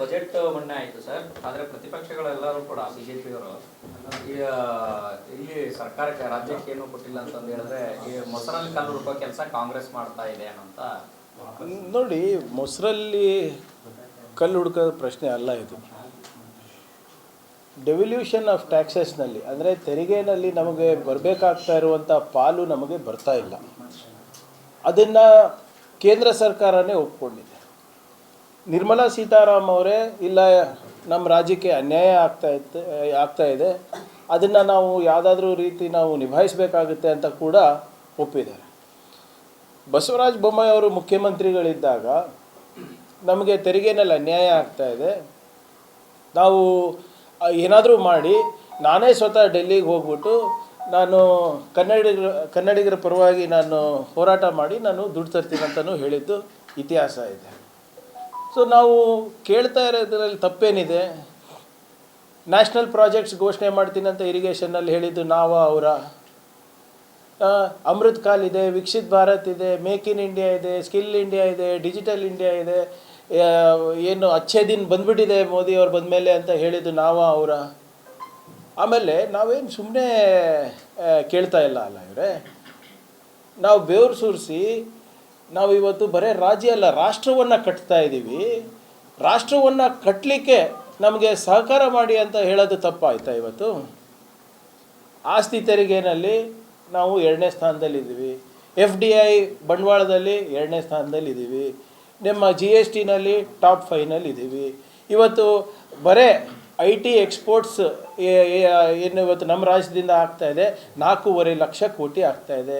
Budget ಮೊನ್ನೆ ಆಯಿತು sir. ಆದರೆ ಪ್ರತಿಪಕ್ಷಗಳೆಲ್ಲರೂ ಕೂಡ ಬಿ ಜೆ ಪಿಯವರು ಇಲ್ಲಿ ಸರ್ಕಾರಕ್ಕೆ, ರಾಜ್ಯಕ್ಕೆ ಏನು ಕೊಟ್ಟಿಲ್ಲ ಅಂತಂದು ಹೇಳಿದ್ರೆ, ಈ ಮೊಸರಲ್ಲಿ ಕಾಲು ಹುಡುಕೋ ಕೆಲಸ ಕಾಂಗ್ರೆಸ್ ಮಾಡ್ತಾ ಇದೆ ಅಂತ ನೋಡಿ, ಮೊಸರಲ್ಲಿ ಕಲ್ಲು ಹುಡುಕೋದ ಪ್ರಶ್ನೆ ಅಲ್ಲ ಇದು. ಡೆವಲ್ಯೂಷನ್ ಆಫ್ ಟ್ಯಾಕ್ಸಸ್ನಲ್ಲಿ ಅಂದರೆ ತೆರಿಗೆನಲ್ಲಿ ನಮಗೆ ಬರಬೇಕಾಗ್ತಾ ಇರುವಂಥ ಪಾಲು ನಮಗೆ ಬರ್ತಾ ಇಲ್ಲ. ಅದನ್ನು ಕೇಂದ್ರ ಸರ್ಕಾರನೇ ಒಪ್ಕೊಂಡಿದೆ. ನಿರ್ಮಲಾ ಸೀತಾರಾಮ್ ಅವರೇ, ಇಲ್ಲ ನಮ್ಮ ರಾಜ್ಯಕ್ಕೆ ಅನ್ಯಾಯ ಆಗ್ತಾ ಇತ್ತು ಆಗ್ತಾ ಇದೆ. ಅದನ್ನು ನಾವು ಯಾವುದಾದ್ರೂ ರೀತಿ ನಾವು ನಿಭಾಯಿಸಬೇಕಾಗುತ್ತೆ ಅಂತ ಕೂಡ ಒಪ್ಪಿದ್ದಾರೆ. ಬಸವರಾಜ ಬೊಮ್ಮಾಯಿ ಅವರು ಮುಖ್ಯಮಂತ್ರಿಗಳಿದ್ದಾಗ ನಮಗೆ ತೆರಿಗೆನಲ್ಲಿ ಅನ್ಯಾಯ ಆಗ್ತಾ ಇದೆ. ನಾವು ಏನಾದರೂ ಮಾಡಿ, ನಾನೇ ಸ್ವತಃ ಡೆಲ್ಲಿಗೆ ಹೋಗ್ಬಿಟ್ಟು ನಾನು ಕನ್ನಡಿಗರ ಕನ್ನಡಿಗರ ಪರವಾಗಿ ನಾನು ಹೋರಾಟ ಮಾಡಿ ನಾನು ದುಡ್ಡು ತರ್ತೀನಿ ಅಂತಲೂ ಹೇಳಿದ್ದು ಇತಿಹಾಸ ಇದೆ. ಸೊ ನಾವು ಕೇಳ್ತಾ ಇರೋದ್ರಲ್ಲಿ ತಪ್ಪೇನಿದೆ. ನ್ಯಾಷನಲ್ ಪ್ರಾಜೆಕ್ಟ್ಸ್ ಘೋಷಣೆ ಮಾಡ್ತೀನಿ ಅಂತ ಇರಿಗೇಷನ್ನಲ್ಲಿ ಹೇಳಿದ್ದು ನಾವ, ಅವರ. ಅಮೃತ್ ಕಾಲ್ ಇದೆ ವಿಕಸಿತ್ ಭಾರತ್ ಇದೆ ಮೇಕ್ ಇನ್ ಇಂಡಿಯಾ ಇದೆ ಸ್ಕಿಲ್ ಇಂಡಿಯಾ ಇದೆ ಡಿಜಿಟಲ್ ಇಂಡಿಯಾ ಇದೆ ಏನು ಅಚ್ಚೇ ದಿನ ಬಂದ್ಬಿಟ್ಟಿದೆ ಮೋದಿ ಅವ್ರು ಬಂದಮೇಲೆ ಅಂತ ಹೇಳಿದ್ದು ನಾವ, ಅವರ. ಆಮೇಲೆ ನಾವೇನು ಸುಮ್ಮನೆ ಕೇಳ್ತಾ ಇಲ್ಲ ಅಲ್ಲ ಇವರೇ. ನಾವು ಬೆವರು ಸುರಿಸಿ ನಾವು ಇವತ್ತು ಬರೀ ರಾಜ್ಯ ಅಲ್ಲ, ರಾಷ್ಟ್ರವನ್ನು ಕಟ್ತಾ ಇದ್ದೀವಿ. ರಾಷ್ಟ್ರವನ್ನು ಕಟ್ಟಲಿಕ್ಕೆ ನಮಗೆ ಸಹಕಾರ ಮಾಡಿ ಅಂತ ಹೇಳೋದು ತಪ್ಪಾಯ್ತಾ ಇವತ್ತು? ಆಸ್ತಿ ತೆರಿಗೆನಲ್ಲಿ ನಾವು ಎರಡನೇ ಸ್ಥಾನದಲ್ಲಿದ್ದೀವಿ. ಎಫ್ ಡಿ ಐ ಬಂಡವಾಳದಲ್ಲಿ ಎರಡನೇ ಸ್ಥಾನದಲ್ಲಿದ್ದೀವಿ. ನಿಮ್ಮ ಜಿ ಎಸ್ ಟಿನಲ್ಲಿ ಟಾಪ್ ಫೈನಲ್ಲಿ ಇದ್ದೀವಿ ಇವತ್ತು ಬರೇ ಐ ಟಿ ಎಕ್ಸ್ಪೋರ್ಟ್ಸ್ ಏನು ಇವತ್ತು ನಮ್ಮ ರಾಜ್ಯದಿಂದ ಆಗ್ತಾಯಿದೆ ನಾಲ್ಕೂವರೆ ಲಕ್ಷ ಕೋಟಿ ಆಗ್ತಾಯಿದೆ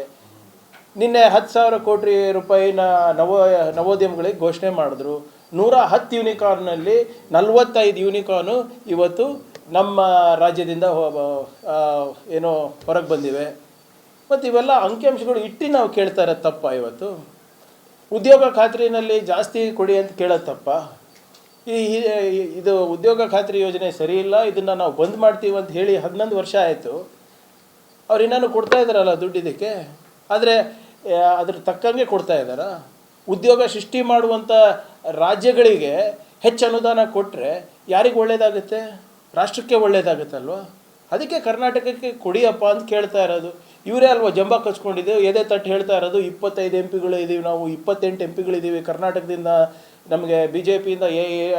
ನಿನ್ನೆ ಹತ್ತು ಸಾವಿರ ಕೋಟಿ ರೂಪಾಯಿನ ನವೋ ನವೋದ್ಯಮಗಳಿಗೆ ಘೋಷಣೆ ಮಾಡಿದ್ರು. ನೂರ ಹತ್ತು ಯೂನಿಕಾರ್ನಲ್ಲಿ ನಲವತ್ತೈದು ಯೂನಿಕಾರ್ನು ಇವತ್ತು ನಮ್ಮ ರಾಜ್ಯದಿಂದ ಏನೋ ಹೊರಗೆ ಬಂದಿವೆ. ಮತ್ತು ಇವೆಲ್ಲ ಅಂಕಿಅಂಶಗಳು ಇಟ್ಟು ನಾವು ಕೇಳ್ತಾ ಇರೋದು ತಪ್ಪ ಇವತ್ತು. ಉದ್ಯೋಗ ಖಾತ್ರಿನಲ್ಲಿ ಜಾಸ್ತಿ ಕೊಡಿ ಅಂತ ಕೇಳೋದು ತಪ್ಪ. ಈ ಇದು ಉದ್ಯೋಗ ಖಾತ್ರಿ ಯೋಜನೆ ಸರಿ ಇಲ್ಲ, ಇದನ್ನು ನಾವು ಬಂದ್ ಮಾಡ್ತೀವಿ ಅಂತ ಹೇಳಿ ಹನ್ನೊಂದು ವರ್ಷ ಆಯಿತು. ಅವ್ರು ಇನ್ನೂ ಕೊಡ್ತಾ ಇದ್ದಾರಲ್ಲ ದುಡ್ಡು ಇದಕ್ಕೆ. ಆದರೆ ಅದ್ರ ತಕ್ಕಂಗೆ ಕೊಡ್ತಾ ಇದ್ದಾರಾ? ಉದ್ಯೋಗ ಸೃಷ್ಟಿ ಮಾಡುವಂಥ ರಾಜ್ಯಗಳಿಗೆ ಹೆಚ್ಚು ಅನುದಾನ ಕೊಟ್ಟರೆ ಯಾರಿಗೆ ಒಳ್ಳೇದಾಗುತ್ತೆ? ರಾಷ್ಟ್ರಕ್ಕೆ ಒಳ್ಳೇದಾಗುತ್ತಲ್ವ ಅದಕ್ಕೆ ಕರ್ನಾಟಕಕ್ಕೆ ಕೊಡಿಯಪ್ಪ ಅಂತ ಕೇಳ್ತಾ ಇರೋದು. ಇವರೇ ಅಲ್ವಾ ಜಂಬ ಕಚ್ಕೊಂಡಿದ್ದೆವು ಎದೆ ತಟ್ಟು ಹೇಳ್ತಾ ಇರೋದು, ಇಪ್ಪತ್ತೈದು ಎಂ ಪಿಗಳು ಇದ್ದೀವಿ ನಾವು, ಇಪ್ಪತ್ತೆಂಟು ಎಂ ಪಿಗಳಿದ್ದೀವಿ ಕರ್ನಾಟಕದಿಂದ ನಮಗೆ ಬಿ ಜೆ ಪಿಯಿಂದ ಏ-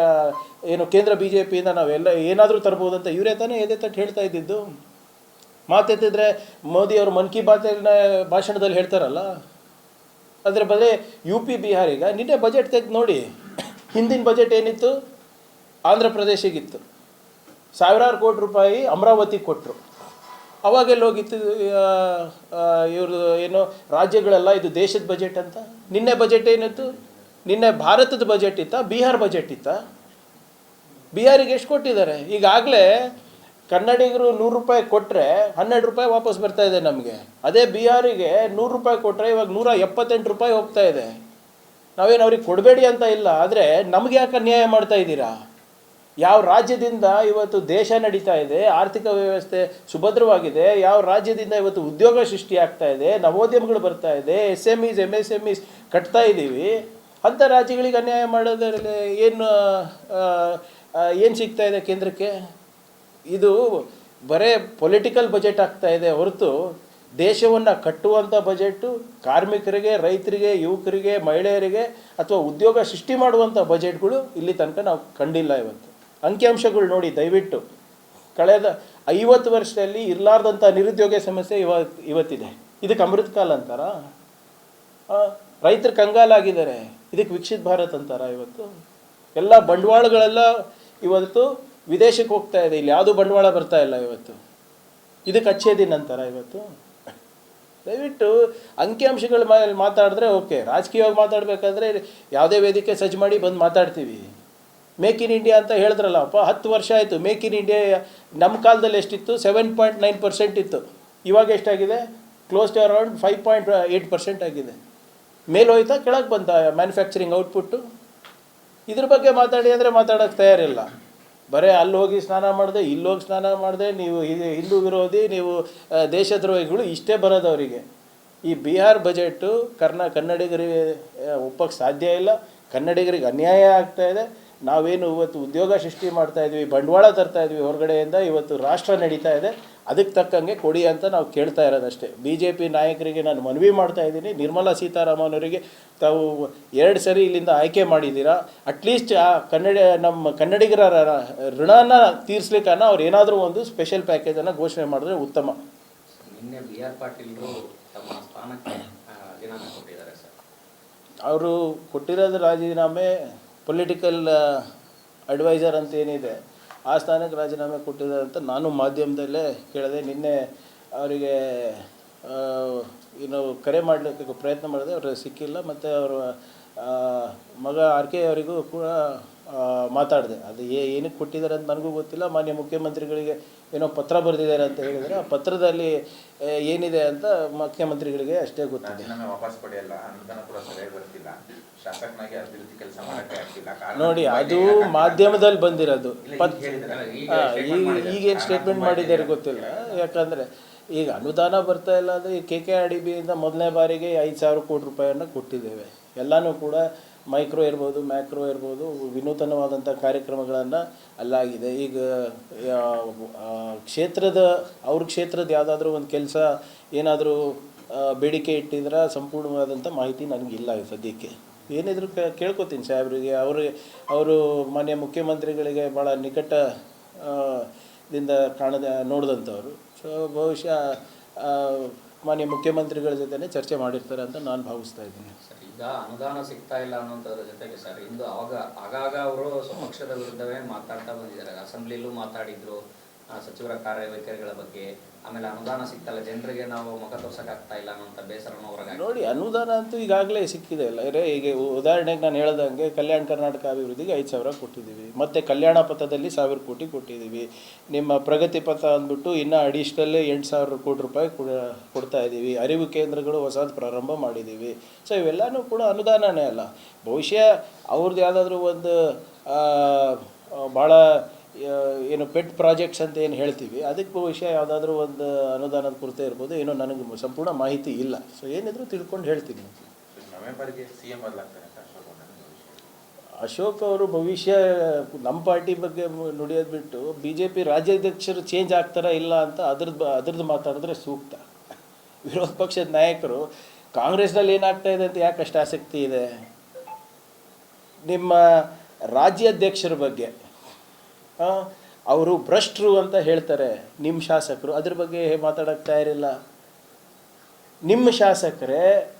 ಏನು ಕೇಂದ್ರ ಬಿ ಜೆ ಪಿಯಿಂದ ನಾವೆಲ್ಲ ಏನಾದರೂ ತರ್ಬೋದು ಅಂತ ಇವರೇ ತಾನೇ ಎದೆ ತಟ್ಟು ಹೇಳ್ತಾ ಇದ್ದಿದ್ದು? ಮಾತೆತ್ತಿದ್ರೆ ಮೋದಿ ಅವರು ಮನ್ ಕಿ ಬಾತಿನ ಭಾಷಣದಲ್ಲಿ ಹೇಳ್ತಾರಲ್ಲ? ಅದರ ಬದಲೇ ಯು ಪಿ ಬಿಹಾರಿಗ ನಿನ್ನೆ ಬಜೆಟ್ ತೆಗೆದು ನೋಡಿ, ಹಿಂದಿನ ಬಜೆಟ್ ಏನಿತ್ತು? ಆಂಧ್ರ ಪ್ರದೇಶಿಗಿತ್ತು. ಸಾವಿರಾರು ಕೋಟಿ ರೂಪಾಯಿ ಅಮರಾವತಿಗೆ ಕೊಟ್ಟರು ಅವಾಗೆಲ್ಲ ಹೋಗಿತ್ತು ಇವ್ರದ್ದು ಏನು ರಾಜ್ಯಗಳೆಲ್ಲ ಇದು ದೇಶದ ಬಜೆಟ್ ಅಂತ? ನಿನ್ನೆ ಬಜೆಟ್ ಏನಿತ್ತು? ನಿನ್ನೆ ಭಾರತದ ಬಜೆಟ್ ಇತ್ತಾ? ಬಿಹಾರ್ ಬಜೆಟ್ ಇತ್ತಾ? ಬಿಹಾರಿಗೆ ಎಷ್ಟು ಕೊಟ್ಟಿದ್ದಾರೆ? ಈಗಾಗಲೇ ಕನ್ನಡಿಗರು ನೂರು ರೂಪಾಯಿ ಕೊಟ್ಟರೆ ಹನ್ನೆರಡು ರೂಪಾಯಿ ವಾಪಸ್ ಬರ್ತಾ ಇದೆ ನಮಗೆ. ಅದೇ ಬಿಹಾರಿಗೆ ನೂರು ರೂಪಾಯಿ ಕೊಟ್ಟರೆ ಇವಾಗ ನೂರ ಎಪ್ಪತ್ತೆಂಟು ರೂಪಾಯಿ ಹೋಗ್ತಾ ಇದೆ. ನಾವೇನು ಅವ್ರಿಗೆ ಕೊಡಬೇಡಿ ಅಂತ ಇಲ್ಲ, ಆದರೆ ನಮ್ಗೆ ಯಾಕೆ ಅನ್ಯಾಯ ಮಾಡ್ತಾ ಇದ್ದೀರಾ? ಯಾವ ರಾಜ್ಯದಿಂದ ಇವತ್ತು ದೇಶ ನಡೀತಾ ಇದೆ, ಆರ್ಥಿಕ ವ್ಯವಸ್ಥೆ ಸುಭದ್ರವಾಗಿದೆ, ಯಾವ ರಾಜ್ಯದಿಂದ ಇವತ್ತು ಉದ್ಯೋಗ ಸೃಷ್ಟಿ ಆಗ್ತಾ ಇದೆ, ನವೋದ್ಯಮಗಳು ಬರ್ತಾ ಇದೆ S M Es M S M Es ಕಟ್ತಾ ಇದ್ದೀವಿ. ಅಂಥ ರಾಜ್ಯಗಳಿಗೆ ಅನ್ಯಾಯ ಮಾಡೋದ್ರಲ್ಲಿ ಏನು ಏನು ಸಿಗ್ತಾ ಇದೆ ಕೇಂದ್ರಕ್ಕೆ? ಇದು ಬರೇ ಪೊಲಿಟಿಕಲ್ ಬಜೆಟ್ ಆಗ್ತಾ ಇದೆ ಹೊರತು ದೇಶವನ್ನು ಕಟ್ಟುವಂಥ ಬಜೆಟ್ಟು ಕಾರ್ಮಿಕರಿಗೆ, ರೈತರಿಗೆ, ಯುವಕರಿಗೆ, ಮಹಿಳೆಯರಿಗೆ ಅಥವಾ ಉದ್ಯೋಗ ಸೃಷ್ಟಿ ಮಾಡುವಂಥ ಬಜೆಟ್ಗಳು ಇಲ್ಲಿ ತನಕ ನಾವು ಕಂಡಿಲ್ಲ ಇವತ್ತು. ಅಂಕಿಅಂಶಗಳು ನೋಡಿ, ದಯವಿಟ್ಟು. ಕಳೆದ ಐವತ್ತು ವರ್ಷದಲ್ಲಿ ಇರಲಾರ್ದಂಥ ನಿರುದ್ಯೋಗ ಸಮಸ್ಯೆ ಇವತ್ತು ಇವತ್ತಿದೆ. ಇದಕ್ಕೆ ಅಮೃತ ಕಾಲ ಅಂತಾರ? ರೈತರು ಕಂಗಾಲಾಗಿದ್ದಾರೆ. ಇದಕ್ಕೆ ವಿಕಸಿತ ಭಾರತ್ ಅಂತಾರ ಇವತ್ತು? ಎಲ್ಲ ಬಂಡವಾಳಗಳೆಲ್ಲ ಇವತ್ತು ವಿದೇಶಕ್ಕೆ ಹೋಗ್ತಾ ಇದೆ, ಇಲ್ಲಿ ಯಾವುದು ಬಂಡವಾಳ ಬರ್ತಾ ಇಲ್ಲ ಇವತ್ತು. ಇದಕ್ಕೆ ಅಚ್ಚೇ ದಿನ ಅಂತಾರ ಇವತ್ತು. ದಯವಿಟ್ಟು ಅಂಕಿಅಂಶಗಳ ಮೇಲೆ ಮಾತಾಡಿದ್ರೆ ಓಕೆ. ರಾಜಕೀಯವಾಗಿ ಮಾತಾಡಬೇಕಾದ್ರೆ ಯಾವುದೇ ವೇದಿಕೆ ಸಜ್ಜು ಮಾಡಿ ಬಂದು ಮಾತಾಡ್ತೀವಿ. ಮೇಕ್ ಇನ್ ಇಂಡಿಯಾ ಅಂತ ಹೇಳಿದ್ರಲ್ಲಪ್ಪ ಹತ್ತು ವರ್ಷ ಆಯಿತು. ಮೇಕ್ ಇನ್ ಇಂಡಿಯಾ ನಮ್ಮ ಕಾಲದಲ್ಲಿ ಎಷ್ಟಿತ್ತು? ಸೆವೆನ್ ಪಾಯಿಂಟ್ ನೈನ್ ಪರ್ಸೆಂಟ್ ಇತ್ತು. ಇವಾಗ ಎಷ್ಟಾಗಿದೆ? Close to around five point eight percent ಆಗಿದೆ. ಮೇಲೆ ಹೋಯ್ತಾ ಕೆಳಗೆ ಬಂತ ಮ್ಯಾನುಫ್ಯಾಕ್ಚರಿಂಗ್ ಔಟ್ಪುಟ್ಟು ಇದ್ರ ಬಗ್ಗೆ ಮಾತಾಡಿ ಅಂದರೆ ಮಾತಾಡೋಕ್ಕೆ ತಯಾರಿಲ್ಲ. ಬರೀ ಅಲ್ಲಿ ಹೋಗಿ ಸ್ನಾನ ಮಾಡಿದೆ, ಇಲ್ಲಿ ಹೋಗಿ ಸ್ನಾನ ಮಾಡಿದೆ, ನೀವು ಹಿಂದೂ ವಿರೋಧಿ, ನೀವು ದೇಶದ್ರೋಹಿಗಳು ಇಷ್ಟೇ ಬರೋದು ಅವರಿಗೆ. ಈ ಬಿಹಾರ್ ಬಜೆಟ್ಟು ಕರ್ನಾ, ಕನ್ನಡಿಗರಿಗೆ ಒಪ್ಪಕ್ಕೆ ಸಾಧ್ಯ ಇಲ್ಲ. ಕನ್ನಡಿಗರಿಗೆ ಅನ್ಯಾಯ ಆಗ್ತಾ ಇದೆ. ನಾವೇನು ಇವತ್ತು ಉದ್ಯೋಗ ಸೃಷ್ಟಿ ಮಾಡ್ತಾ ಇದ್ವಿ, ಬಂಡವಾಳ ತರ್ತಾ ಇದ್ವಿ ಹೊರಗಡೆಯಿಂದ, ಇವತ್ತು ರಾಷ್ಟ್ರ ನಡೀತಾ ಇದೆ. ಅದಕ್ಕೆ ತಕ್ಕಂಗೆ ಕೊಡಿ ಅಂತ ನಾವು ಕೇಳ್ತಾ ಇರೋದಷ್ಟೇ. ಬಿ ಜೆ ಪಿ ನಾಯಕರಿಗೆ ನಾನು ಮನವಿ ಮಾಡ್ತಾ ಇದ್ದೀನಿ. ನಿರ್ಮಲಾ ಸೀತಾರಾಮನ್ ಅವರಿಗೆ ತಾವು ಎರಡು ಸರಿ ಇಲ್ಲಿಂದ ಆಯ್ಕೆ ಮಾಡಿದ್ದೀರಾ? ಅಟ್ಲೀಸ್ಟ್ ಆ ಕನ್ನಡ ನಮ್ಮ ಕನ್ನಡಿಗರ ಋಣನ ತೀರಿಸ್ಲಿಕ್ಕನ್ನ ಅವ್ರು ಏನಾದರೂ ಒಂದು ಸ್ಪೆಷಲ್ ಪ್ಯಾಕೇಜನ್ನು ಘೋಷಣೆ ಮಾಡಿದ್ರೆ ಉತ್ತಮ. ನಿನ್ನೆ ಬಿ ಆರ್ ಪಾಟೀಲ್ರು ತಮ್ಮ ಸ್ಥಾನಕ್ಕೆ ಆ, ರಾಜೀನಾಮೆ ಕೊಟ್ಟಿದ್ದಾರೆ ಸರ್. ಅವರು ಕೊಟ್ಟಿರೋದು ರಾಜೀನಾಮೆ ಪೊಲಿಟಿಕಲ್ ಅಡ್ವೈಸರ್ ಅಂತ ಏನಿದೆ ಆ ಸ್ಥಾನಕ್ಕೆ ರಾಜೀನಾಮೆ ಕೊಟ್ಟಿದ್ದಾರೆ ಅಂತ ನಾನು ಮಾಧ್ಯಮದಲ್ಲೇ ಕೇಳಿದೆ. ನಿನ್ನೆ ಅವರಿಗೆ ಏನು ಕರೆ ಮಾಡಲಿಕ್ಕೆ ಪ್ರಯತ್ನ ಮಾಡಿದೆ. ಅವರು ಸಿಕ್ಕಿಲ್ಲ. ಮತ್ತು ಅವರ ಮಗ ಆರ್ ಕೆ ಅವರಿಗೂ ಕೂಡ ಮಾತಾಡಿದೆ. ಅದು ಏ ಏನಕ್ಕೆ ಕೊಟ್ಟಿದ್ದಾರೆ ಅಂತ ನನಗೂ ಗೊತ್ತಿಲ್ಲ. ಮಾನ್ಯ ಮುಖ್ಯಮಂತ್ರಿಗಳಿಗೆ ಏನೋ ಪತ್ರ ಬರೆದಿದ್ದಾರೆ ಅಂತ ಹೇಳಿದರೆ ಆ ಪತ್ರದಲ್ಲಿ ಏನಿದೆ ಅಂತ ಮುಖ್ಯಮಂತ್ರಿಗಳಿಗೆ ಅಷ್ಟೇ ಗೊತ್ತಿದೆ. ನೋಡಿ ಅದು ಮಾಧ್ಯಮದಲ್ಲಿ ಬಂದಿರೋದು. ಪತ್. ಈಗೇನು ಸ್ಟೇಟ್ಮೆಂಟ್ ಮಾಡಿದ್ದಾರೆ ಗೊತ್ತಿಲ್ಲ. ಯಾಕಂದರೆ ಈಗ ಅನುದಾನ ಬರ್ತಾ ಇಲ್ಲ ಅಂದರೆ ಕೆ ಕೆ ಆರ್ ಡಿ ಬಿಯಿಂದ ಮೊದಲನೇ ಬಾರಿಗೆ ಐದು ಸಾವಿರ ಕೋಟಿ ರೂಪಾಯಿಯನ್ನು ಕೊಟ್ಟಿದ್ದೇವೆ. ಎಲ್ಲನೂ ಕೂಡ ಮೈಕ್ರೋ ಇರ್ಬೋದು, ಮ್ಯಾಕ್ರೋ ಇರ್ಬೋದು ವಿನೂತನವಾದಂಥ ಕಾರ್ಯಕ್ರಮಗಳನ್ನು ಅಲ್ಲಾಗಿದೆ. ಈಗ ಕ್ಷೇತ್ರದ, ಅವ್ರ ಕ್ಷೇತ್ರದ ಯಾವುದಾದ್ರೂ ಒಂದು ಕೆಲಸ ಏನಾದರೂ ಬೇಡಿಕೆ ಇಟ್ಟಿದ್ರೆ ಸಂಪೂರ್ಣವಾದಂಥ ಮಾಹಿತಿ ನನಗಿಲ್ಲ ಸದ್ಯಕ್ಕೆ. ಏನಿದ್ರು ಕೇಳ್ಕೊತೀನಿ ಸಾಹೇಬ್ರಿಗೆ. ಅವರು ಅವರು ಮಾನ್ಯ ಮುಖ್ಯಮಂತ್ರಿಗಳಿಗೆ ಭಾಳ ನಿಕಟ ದಿಂದ ಕಾಣದ ನೋಡಿದಂಥವ್ರು ಸೊ ಬಹುಶಃ ಮಾನ್ಯ ಮುಖ್ಯಮಂತ್ರಿಗಳ ಜೊತೆ ಚರ್ಚೆ ಮಾಡಿರ್ತಾರೆ ಅಂತ ನಾನು ಭಾವಿಸ್ತಾ ಇದ್ದೀನಿ. ಈಗ ಅನುದಾನ ಸಿಗ್ತಾ ಇಲ್ಲ ಅನ್ನೋಂಥದ್ರ ಜೊತೆಗೆ ಸರ್, ಇಂದು ಆವಾಗ ಆಗಾಗ ಅವರು ಸ್ವಪಕ್ಷದ ವಿರುದ್ಧವೇ ಮಾತಾಡ್ತಾ ಬಂದಿದ್ದಾರೆ. ಅಸೆಂಬ್ಲಿಲೂ ಮಾತಾಡಿದ್ರು ಸಚಿವರ ಕಾರ್ಯವೈಖರಿಗಳ ಬಗ್ಗೆ. ಆಮೇಲೆ ಅನುದಾನ ಸಿಗ್ತಲ್ಲ, ಜನರಿಗೆ ನಾವು ಮುಖ ತೋರ್ಸಕ್ಕಾಗ್ತಾ ಇಲ್ಲ ಅನ್ನೋಂಥ ಬೇಸರನ ಹೊರಗೆ ನೋಡಿ, ಅನುದಾನ ಅಂತೂ ಈಗಾಗಲೇ ಸಿಕ್ಕಿದೆ ಅಲ್ಲ. ಈಗ ಉದಾಹರಣೆಗೆ ನಾನು ಹೇಳ್ದಂಗೆ ಕಲ್ಯಾಣ ಕರ್ನಾಟಕ ಅಭಿವೃದ್ಧಿಗೆ ಐದು ಸಾವಿರ ಕೊಟ್ಟಿದ್ದೀವಿ. ಮತ್ತು ಕಲ್ಯಾಣ ಪಥದಲ್ಲಿ ಸಾವಿರ ಕೋಟಿ ಕೊಟ್ಟಿದ್ದೀವಿ. ನಿಮ್ಮ ಪ್ರಗತಿ ಪಥ ಅಂದ್ಬಿಟ್ಟು ಇನ್ನೂ ಅಡಿಷ್ನಲ್ಲೇ ಎಂಟು ಸಾವಿರ ಕೋಟಿ ರೂಪಾಯಿ ಕೊಡ- ಕೊಡ್ತಾ ಇದ್ದೀವಿ. ಅರಿವು ಕೇಂದ್ರಗಳು ಹೊಸದು ಪ್ರಾರಂಭ ಮಾಡಿದ್ದೀವಿ. ಸೊ ಇವೆಲ್ಲನೂ ಕೂಡ ಅನುದಾನನೇ ಅಲ್ಲ. ಬಹುಶಃ ಅವ್ರದ್ದು ಯಾವುದಾದ್ರೂ ಒಂದು ಭಾಳ ಏನು ಪೆಟ್ ಪ್ರಾಜೆಕ್ಟ್ಸ್ ಅಂತ ಏನು ಹೇಳ್ತೀವಿ ಅದಕ್ಕೆ ಬಹುಶಃ ಯಾವುದಾದ್ರೂ ಒಂದು ಅನುದಾನದ ಕೊರತೆ ಇರ್ಬೋದು ಏನೋ ನನಗೆ ಸಂಪೂರ್ಣ ಮಾಹಿತಿ ಇಲ್ಲ. ಸೊ ಏನಿದ್ರು ತಿಳ್ಕೊಂಡು ಹೇಳ್ತೀನಿ ಅಶೋಕ್ ಅವ್ರ ಭವಿಷ್ಯ. ನಮ್ಮ ಪಾರ್ಟಿ ಬಗ್ಗೆ ನುಡಿಯೋದು ಬಿಟ್ಟು ಬಿ ಜೆ ಪಿ ರಾಜ್ಯಾಧ್ಯಕ್ಷರು ಚೇಂಜ್ ಆಗ್ತಾರ ಇಲ್ಲ ಅಂತ ಅದ್ರದ್ದು ಅದ್ರದ್ದು ಮಾತಾಡಿದ್ರೆ ಸೂಕ್ತ. ವಿರೋಧ ಪಕ್ಷದ ನಾಯಕರು ಕಾಂಗ್ರೆಸ್ನಲ್ಲಿ ಏನಾಗ್ತಾ ಇದೆ ಅಂತ ಯಾಕೆ ಅಷ್ಟು ಆಸಕ್ತಿ ಇದೆ? ನಿಮ್ಮ ರಾಜ್ಯಾಧ್ಯಕ್ಷರ ಬಗ್ಗೆ. ಅವರು ಭ್ರಷ್ಟರು ಅಂತ ಹೇಳ್ತಾರೆ ನಿಮ್ಮ ಶಾಸಕರು. ಅದ್ರ ಬಗ್ಗೆ ಮಾತಾಡೋಕ್ಕೆ ತಯಾರಿಲ್ಲ. ನಿಮ್ಮ ಶಾಸಕರೇ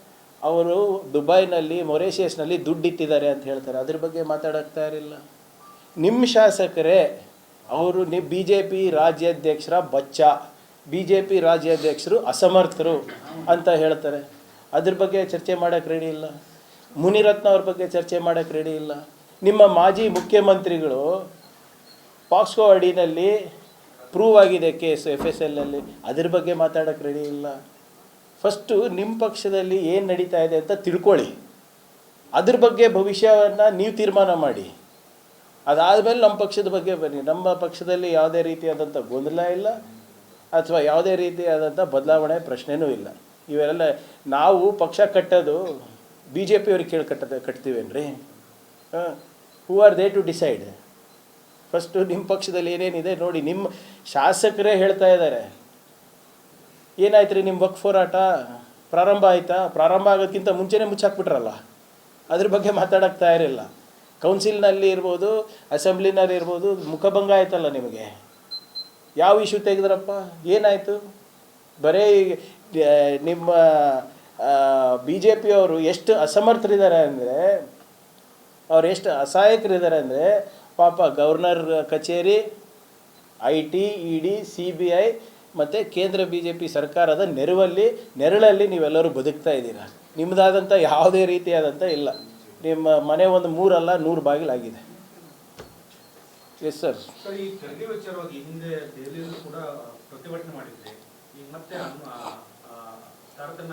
ಅವರು ದುಬೈನಲ್ಲಿ, ಮೊರೇಷಿಯಸ್ನಲ್ಲಿ ದುಡ್ಡು ಇಟ್ಟಿದ್ದಾರೆ ಅಂತ ಹೇಳ್ತಾರೆ. ಅದ್ರ ಬಗ್ಗೆ ಮಾತಾಡೋಕ್ಕೆ ತಯಾರಿಲ್ಲ. ನಿಮ್ಮ ಶಾಸಕರೇ ಅವರು ನಿ ಬಿ ಜೆ ಪಿ ರಾಜ್ಯಾಧ್ಯಕ್ಷರ ಬಚ್ಚ. ಬಿ ಜೆ ಪಿ ರಾಜ್ಯಾಧ್ಯಕ್ಷರು ಅಸಮರ್ಥರು ಅಂತ ಹೇಳ್ತಾರೆ. ಅದ್ರ ಬಗ್ಗೆ ಚರ್ಚೆ ಮಾಡೋಕ್ಕೆ ರೆಡಿ ಇಲ್ಲ. ಮುನಿರತ್ನ ಅವ್ರ ಬಗ್ಗೆ ಚರ್ಚೆ ಮಾಡೋಕ್ಕೆ ರೆಡಿ ಇಲ್ಲ. ನಿಮ್ಮ ಮಾಜಿ ಮುಖ್ಯಮಂತ್ರಿಗಳು ಪಾಕ್ಸ್ಕೋ ಅಡಿನಲ್ಲಿ ಪ್ರೂವ್ ಆಗಿದೆ ಕೇಸ್ ಎಫ್ ಎಸ್ ಎಲ್ನಲ್ಲಿ ಅದ್ರ ಬಗ್ಗೆ ಮಾತಾಡೋಕ್ಕೆ ರೆಡಿ ಇಲ್ಲ. ಫಸ್ಟು ನಿಮ್ಮ ಪಕ್ಷದಲ್ಲಿ ಏನು ನಡೀತಾ ಇದೆ ಅಂತ ತಿಳ್ಕೊಳ್ಳಿ. ಅದ್ರ ಬಗ್ಗೆ ಭವಿಷ್ಯವನ್ನು ನೀವು ತೀರ್ಮಾನ ಮಾಡಿ. ಅದಾದಮೇಲೆ ನಮ್ಮ ಪಕ್ಷದ ಬಗ್ಗೆ ಬನ್ನಿ. ನಮ್ಮ ಪಕ್ಷದಲ್ಲಿ ಯಾವುದೇ ರೀತಿಯಾದಂಥ ಗೊಂದಲ ಇಲ್ಲ ಅಥವಾ ಯಾವುದೇ ರೀತಿಯಾದಂಥ ಬದಲಾವಣೆ ಪ್ರಶ್ನೆನೂ ಇಲ್ಲ. ಇವೆಲ್ಲ ನಾವು ಪಕ್ಷ ಕಟ್ಟೋದು ಬಿ ಜೆ ಪಿಯವ್ರಿಗೆ ಕೇಳಿ ಕಟ್ಟದ ಕಟ್ತೀವೇನ್ರಿ? ಹೂ. Are they to decide first ನಿಮ್ಮ ಪಕ್ಷದಲ್ಲಿ ಏನೇನಿದೆ ನೋಡಿ ನಿಮ್ಮ ಶಾಸಕರೇ ಹೇಳ್ತಾ ಇದ್ದಾರೆ. ಏನಾಯ್ತು ರೀ ನಿಮ್ಮ ವಕ್ ಹೋರಾಟ? ಪ್ರಾರಂಭ ಆಯಿತಾ? ಪ್ರಾರಂಭ ಆಗೋದಕ್ಕಿಂತ ಮುಂಚೆನೇ ಮುಚ್ಚಾಕ್ಬಿಟ್ರಲ್ಲ? ಅದ್ರ ಬಗ್ಗೆ ಮಾತಾಡೋಕ್ಕೆ ತಯಾರಿಲ್ಲ. ಕೌನ್ಸಿಲ್ನಲ್ಲಿ ಇರ್ಬೋದು, ಅಸೆಂಬ್ಲಿನಲ್ಲಿ ಇರ್ಬೋದು ಮುಖಭಂಗ ಆಯ್ತಲ್ಲ ನಿಮಗೆ? ಯಾವ ಇಶ್ಯೂ ತೆಗೆದ್ರಪ್ಪ? ಏನಾಯಿತು? ಬರೀ ನಿಮ್ಮ ಬಿ ಜೆ ಪಿಯವರು ಎಷ್ಟು ಅಸಮರ್ಥರಿದ್ದಾರೆ ಅಂದರೆ, ಅವ್ರು ಎಷ್ಟು ಅಸಹಾಯಕರಿದ್ದಾರೆ ಅಂದರೆ ಪಾಪ ಗವರ್ನರ್ ಕಚೇರಿ, I T, E D, C B I ಮತ್ತು ಕೇಂದ್ರ ಬಿ ಜೆ ಪಿ ಸರ್ಕಾರದ ನೆರವಲ್ಲಿ, ನೆರಳಲ್ಲಿ ನೀವೆಲ್ಲರೂ ಬದುಕ್ತಾ ಇದ್ದೀರಾ? ನಿಮ್ಮದಾದಂಥ ಯಾವುದೇ ರೀತಿಯಾದಂಥ ಇಲ್ಲ. ನಿಮ್ಮ ಮನೆ ಒಂದು ಮೂರಲ್ಲ, ನೂರು ಬಾಗಿಲಾಗಿದೆ ಎಸ್ ಸರ್ ಸರ್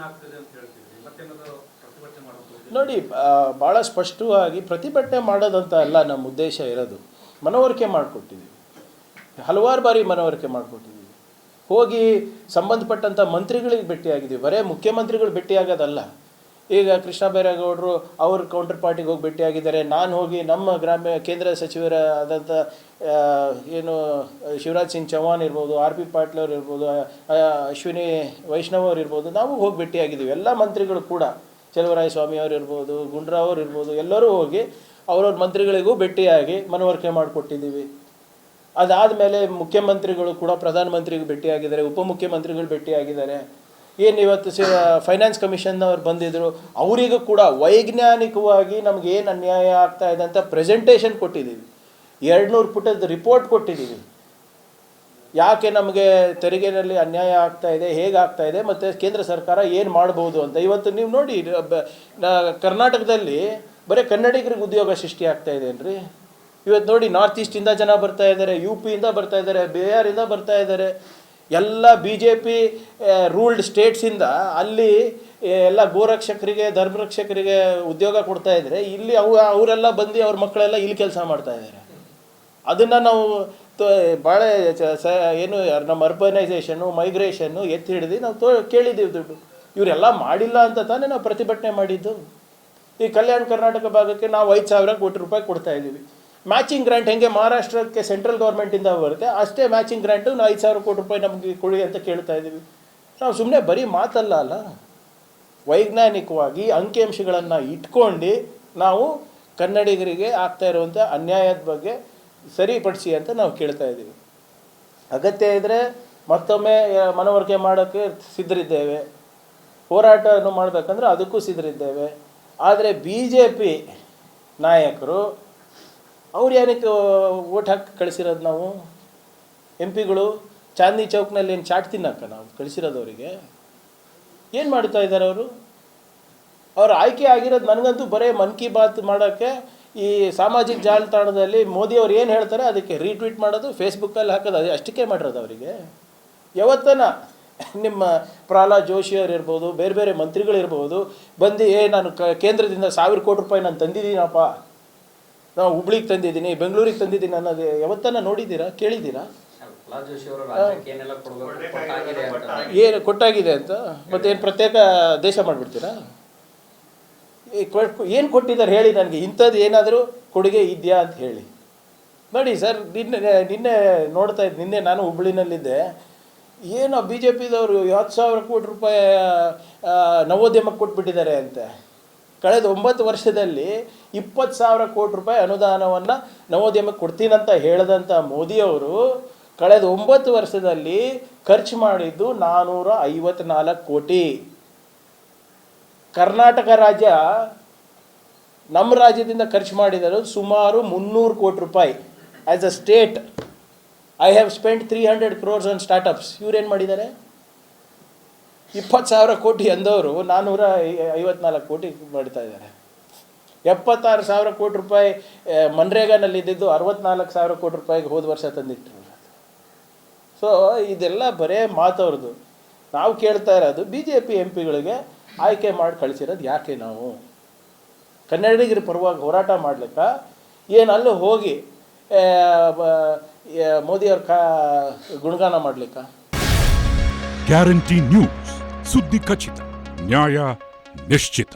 ಆಗ್ತದೆ ಅಂತ ಹೇಳ್ತಿದ್ರಿ. ಹಿಂದೆ ನೋಡಿ ಭಾಳ ಸ್ಪಷ್ಟವಾಗಿ ಪ್ರತಿಭಟನೆ ಮಾಡೋದಂತ ಅಲ್ಲ ನಮ್ಮ ಉದ್ದೇಶ ಇರೋದು. ಮನವರಿಕೆ ಮಾಡಿಕೊಟ್ಟಿದ್ದೀವಿ. ಹಲವಾರು ಬಾರಿ ಮನವರಿಕೆ ಮಾಡಿಕೊಟ್ಟಿದ್ದೀವಿ. ಹೋಗಿ ಸಂಬಂಧಪಟ್ಟಂಥ ಮಂತ್ರಿಗಳಿಗೆ ಭೇಟಿಯಾಗಿದ್ದೀವಿ. ಬರೇ ಮುಖ್ಯಮಂತ್ರಿಗಳು ಭೇಟಿಯಾಗೋದಲ್ಲ. ಈಗ ಕೃಷ್ಣ ಬೈರೇಗೌಡರು ಅವ್ರ ಕೌಂಟರ್ ಪಾರ್ಟಿಗೆ ಹೋಗಿ ಭೇಟಿಯಾಗಿದ್ದಾರೆ. ನಾನು ಹೋಗಿ ನಮ್ಮ ಗ್ರಾಮ್ಯ, ಕೇಂದ್ರ ಸಚಿವರ ಆದಂಥ ಏನು, ಶಿವರಾಜ್ ಸಿಂಗ್ ಚೌಹಾಣ್ ಇರ್ಬೋದು, ಆರ್ ಪಿ ಪಾಟೀಲ್ ಅವ್ರು ಇರ್ಬೋದು ಅಶ್ವಿನಿ ವೈಷ್ಣವ್ ಅವ್ರು ಇರ್ಬೋದು, ನಾವು ಹೋಗಿ ಭೇಟಿಯಾಗಿದ್ದೀವಿ. ಎಲ್ಲ ಮಂತ್ರಿಗಳು ಕೂಡ. ಚಲುವರಾಯ ಸ್ವಾಮಿ ಅವ್ರು ಇರ್ಬೋದು ಗುಂಡ್ರಾವ್ ಅವರು ಇರ್ಬೋದು, ಎಲ್ಲರೂ ಹೋಗಿ ಅವ್ರವ್ರ ಮಂತ್ರಿಗಳಿಗೂ ಭೇಟಿಯಾಗಿ ಮನವರಿಕೆ ಮಾಡಿಕೊಟ್ಟಿದ್ದೀವಿ. ಅದಾದ ಮೇಲೆ ಮುಖ್ಯಮಂತ್ರಿಗಳು ಕೂಡ ಪ್ರಧಾನಮಂತ್ರಿಗೂ ಭೇಟಿಯಾಗಿದ್ದಾರೆ, ಉಪಮುಖ್ಯಮಂತ್ರಿಗಳು ಭೇಟಿಯಾಗಿದ್ದಾರೆ. ಏನು ಇವತ್ತು ಸಿ ಫೈನಾನ್ಸ್ ಕಮಿಷನ್ನವ್ರು ಬಂದಿದ್ದರು ಅವರಿಗೂ ಕೂಡ ವೈಜ್ಞಾನಿಕವಾಗಿ ನಮಗೇನು ಅನ್ಯಾಯ ಆಗ್ತಾ ಇದೆ ಅಂತ ಪ್ರೆಸೆಂಟೇಷನ್ ಕೊಟ್ಟಿದ್ದೀವಿ. ಎರಡು ನೂರು ಪುಟದ ರಿಪೋರ್ಟ್ ಕೊಟ್ಟಿದ್ದೀವಿ. ಯಾಕೆ ನಮಗೆ ತೆರಿಗೆನಲ್ಲಿ ಅನ್ಯಾಯ ಆಗ್ತಾ ಇದೆ, ಹೇಗೆ ಆಗ್ತಾ ಇದೆ, ಮತ್ತು ಕೇಂದ್ರ ಸರ್ಕಾರ ಏನು ಮಾಡ್ಬೋದು ಅಂತ. ಇವತ್ತು ನೀವು ನೋಡಿ ಕರ್ನಾಟಕದಲ್ಲಿ ಬರೀ ಕನ್ನಡಿಗರಿಗೆ ಉದ್ಯೋಗ ಸೃಷ್ಟಿ ಆಗ್ತಾ ಇದೆ ಇವತ್ತು ನೋಡಿ ನಾರ್ತ್ ಈಸ್ಟಿಂದ ಜನ ಬರ್ತಾ ಇದ್ದಾರೆ ಯು ಪಿಯಿಂದ ಬರ್ತಾ ಇದ್ದಾರೆ ಬಿಹಾರಿಂದ ಬರ್ತಾ ಇದ್ದಾರೆ ಎಲ್ಲ ಬಿ ಜೆ ಪಿ ರೂಲ್ಡ್ ಸ್ಟೇಟ್ಸಿಂದ ಅಲ್ಲಿ ಎಲ್ಲ ಗೋರಕ್ಷಕರಿಗೆ, ಧರ್ಮರಕ್ಷಕರಿಗೆ ಉದ್ಯೋಗ ಕೊಡ್ತಾ ಇದ್ದಾರೆ ಇಲ್ಲಿ ಅವು, ಅವರೆಲ್ಲ ಬಂದು ಅವ್ರ ಮಕ್ಕಳೆಲ್ಲ ಇಲ್ಲಿ ಕೆಲಸ ಮಾಡ್ತಾ ಇದ್ದಾರೆ ಅದನ್ನು ನಾವು ತೋ ಭಾಳ ಸ, ಏನು, ನಮ್ಮ ಅರ್ಬನೈಸೇಷನ್ನು, ಮೈಗ್ರೇಷನ್ನು ಎತ್ತಿ ಹಿಡಿದು ನಾವು ತೋ, ಕೇಳಿದ್ದೀವಿ ದುಡ್ಡು. ಇವರೆಲ್ಲ ಮಾಡಿಲ್ಲ ಅಂತ ತಾನೇ ನಾವು ಪ್ರತಿಭಟನೆ ಮಾಡಿದ್ದು. ಈ ಕಲ್ಯಾಣ ಕರ್ನಾಟಕ ಭಾಗಕ್ಕೆ ನಾವು ಐದು ಸಾವಿರ ಕೋಟಿ ರೂಪಾಯಿ ಕೊಡ್ತಾ ಇದ್ದೀವಿ. ಮ್ಯಾಚಿಂಗ್ ಗ್ರ್ಯಾಂಟ್ ಹೆಂಗೆ ಮಹಾರಾಷ್ಟ್ರಕ್ಕೆ ಸೆಂಟ್ರಲ್ ಗೌರ್ಮೆಂಟಿಂದ ಬರುತ್ತೆ, ಅಷ್ಟೇ ಮ್ಯಾಚಿಂಗ್ ಗ್ರ್ಯಾಂಟು ನಾವು ಐದು ಸಾವಿರ ಕೋಟಿ ರೂಪಾಯಿ ನಮಗೆ ಕೊಡಿ ಅಂತ ಕೇಳ್ತಾ ಇದ್ದೀವಿ. ನಾವು ಸುಮ್ಮನೆ ಬರೀ ಮಾತಲ್ಲ ಅಲ್ಲ. ವೈಜ್ಞಾನಿಕವಾಗಿ ಅಂಕಿಅಂಶಗಳನ್ನು ಇಟ್ಕೊಂಡು ನಾವು ಕನ್ನಡಿಗರಿಗೆ ಆಗ್ತಾ ಇರುವಂಥ ಅನ್ಯಾಯದ ಬಗ್ಗೆ ಸರಿಪಡಿಸಿ ಅಂತ ನಾವು ಕೇಳ್ತಾ ಇದ್ದೀವಿ. ಅಗತ್ಯ ಇದ್ದರೆ ಮತ್ತೊಮ್ಮೆ ಮನವರಿಕೆ ಮಾಡೋಕ್ಕೆ ಸಿದ್ಧರಿದ್ದೇವೆ. ಹೋರಾಟವನ್ನು ಮಾಡಬೇಕಂದ್ರೆ ಅದಕ್ಕೂ ಸಿದ್ಧರಿದ್ದೇವೆ. ಆದರೆ ಬಿ ಜೆ ಪಿ ನಾಯಕರು, ಅವ್ರು ಏನಕ್ಕೆ ಓಟ್ ಹಾಕಿ ಕಳಿಸಿರೋದು ನಾವು? ಎಂ ಪಿಗಳು ಚಾಂದಿ ಚೌಕ್ನಲ್ಲಿ ಏನು ಚಾಟ್ ತಿನ್ನಕ್ಕ ನಾವು ಕಳಿಸಿರೋದು ಅವರಿಗೆ? ಏನು ಮಾಡ್ತಾ ಇದ್ದಾರೆ ಅವರು? ಅವ್ರು ಆಯ್ಕೆ ಆಗಿರೋದು ನನಗಂತೂ ಬರೀ ಮನ್ ಕಿ ಬಾತ್ ಮಾಡೋಕ್ಕೆ ಈ ಸಾಮಾಜಿಕ ಜಾಲತಾಣದಲ್ಲಿ ಮೋದಿ ಅವ್ರು ಏನು ಹೇಳ್ತಾರೆ ಅದಕ್ಕೆ ರೀಟ್ವೀಟ್ ಮಾಡೋದು ಫೇಸ್ಬುಕ್ಕಲ್ಲಿ ಹಾಕೋದು ಅದು ಅಷ್ಟಕ್ಕೆ ಮಾಡಿರೋದು ಅವರಿಗೆ. ಯಾವತ್ತನ ನಿಮ್ಮ ಪ್ರಹ್ಲಾದ್ ಜೋಶಿ ಅವ್ರು ಇರ್ಬೋದು ಬೇರೆ ಬೇರೆ ಮಂತ್ರಿಗಳಿರ್ಬೋದು ಬಂದು ಏ ನಾನು ಕ ಕೇಂದ್ರದಿಂದ ಸಾವಿರ ಕೋಟಿ ರೂಪಾಯಿ ನಾನು ತಂದಿದ್ದೀನಪ್ಪ. ನಾವು ಹುಬ್ಳಿಗೆ ತಂದಿದ್ದೀನಿ ಬೆಂಗಳೂರಿಗೆ ತಂದಿದ್ದೀನಿ ಅನ್ನೋದು ಯಾವತ್ತನ್ನ ನೋಡಿದ್ದೀರಾ? ಕೇಳಿದ್ದೀರಾ? ಏನು ಕೊಟ್ಟಾಗಿದೆ ಅಂತ? ಮತ್ತೇನು ಪ್ರತ್ಯೇಕ ದೇಶ ಮಾಡಿಬಿಡ್ತೀರಾ? ಏನು ಕೊಟ್ಟಿದ್ದಾರೆ ಹೇಳಿ ನನಗೆ. ಇಂಥದ್ದು ಏನಾದರೂ ಕೊಡುಗೆ ಇದೆಯಾ ಅಂತ ಹೇಳಿ. ನೋಡಿ ಸರ್, ನಿನ್ನೆ ನಿನ್ನೆ ನೋಡ್ತಾ ಇದ್ದೆ ನಿನ್ನೆ ನಾನು ಹುಬ್ಳಿನಲ್ಲಿದ್ದೆ. ಏನು ಬಿ ಜೆ ಪಿದವರು ಹತ್ತು ಸಾವಿರ ಕೋಟಿ ರೂಪಾಯಿ ನವೋದ್ಯಮಕ್ಕೆ ಕೊಟ್ಬಿಟ್ಟಿದ್ದಾರೆ ಅಂತೆ. ಕಳೆದ ಒಂಬತ್ತು ವರ್ಷದಲ್ಲಿ ಇಪ್ಪತ್ತು ಸಾವಿರ ಕೋಟಿ ರೂಪಾಯಿ ಅನುದಾನವನ್ನು ನವೋದ್ಯಮಕ್ಕೆ ಕೊಡ್ತೀನಂತ ಹೇಳಿದಂಥ ಮೋದಿಯವರು ಕಳೆದ ಒಂಬತ್ತು ವರ್ಷದಲ್ಲಿ ಖರ್ಚು ಮಾಡಿದ್ದು ನಾನ್ನೂರ ಐವತ್ನಾಲ್ಕು ಕೋಟಿ. ಕರ್ನಾಟಕ ರಾಜ್ಯ ನಮ್ಮ ರಾಜ್ಯದಿಂದ ಖರ್ಚು ಮಾಡಿದರು ಸುಮಾರು ಮುನ್ನೂರು ಕೋಟಿ ರೂಪಾಯಿ. As a state I have spend three hundred crores on startups ಇವ್ರೇನು ಮಾಡಿದ್ದಾರೆ? ಇಪ್ಪತ್ತು ಸಾವಿರ ಕೋಟಿ ಅಂದವರು ನಾನ್ನೂರ ಐವತ್ನಾಲ್ಕು ಕೋಟಿ ಮಾಡ್ತಾ ಇದ್ದಾರೆ. ಎಪ್ಪತ್ತಾರು ಸಾವಿರ ಕೋಟಿ ರೂಪಾಯಿ ಮನ್ರೇಗಾನಲ್ಲಿ ಇದ್ದಿದ್ದು ಅರವತ್ನಾಲ್ಕು ಸಾವಿರ ಕೋಟಿ ರೂಪಾಯಿಗೆ ಹೋದ ವರ್ಷ ತಂದಿಟ್ಟರು ಸೊ ಇದೆಲ್ಲ ಬರೇ ಮಾತವ್ರದ್ದು. ನಾವು ಕೇಳ್ತಾ ಇರೋದು ಬಿ ಜೆ ಪಿ ಎಂ ಪಿಗಳಿಗೆ ಆಯ್ಕೆ ಮಾಡಿ ಕಳಿಸಿರೋದು ಯಾಕೆ ನಾವು? ಕನ್ನಡಿಗರ ಪರವಾಗಿ ಹೋರಾಟ ಮಾಡ್ಲಿಕ್ಕೆ ಏನು ಅಲ್ಲೂ ಹೋಗಿ ಮೋದಿಯವ್ರ ಕಾ, ಗುಣಗಾನ ಮಾಡ್ಲಿಕ್ಕ? ಗ್ಯಾರಂಟಿ ನ್ಯೂಸ್, ಸುದ್ದಿ ಖಚಿತ, ನ್ಯಾಯ ನಿಶ್ಚಿತ.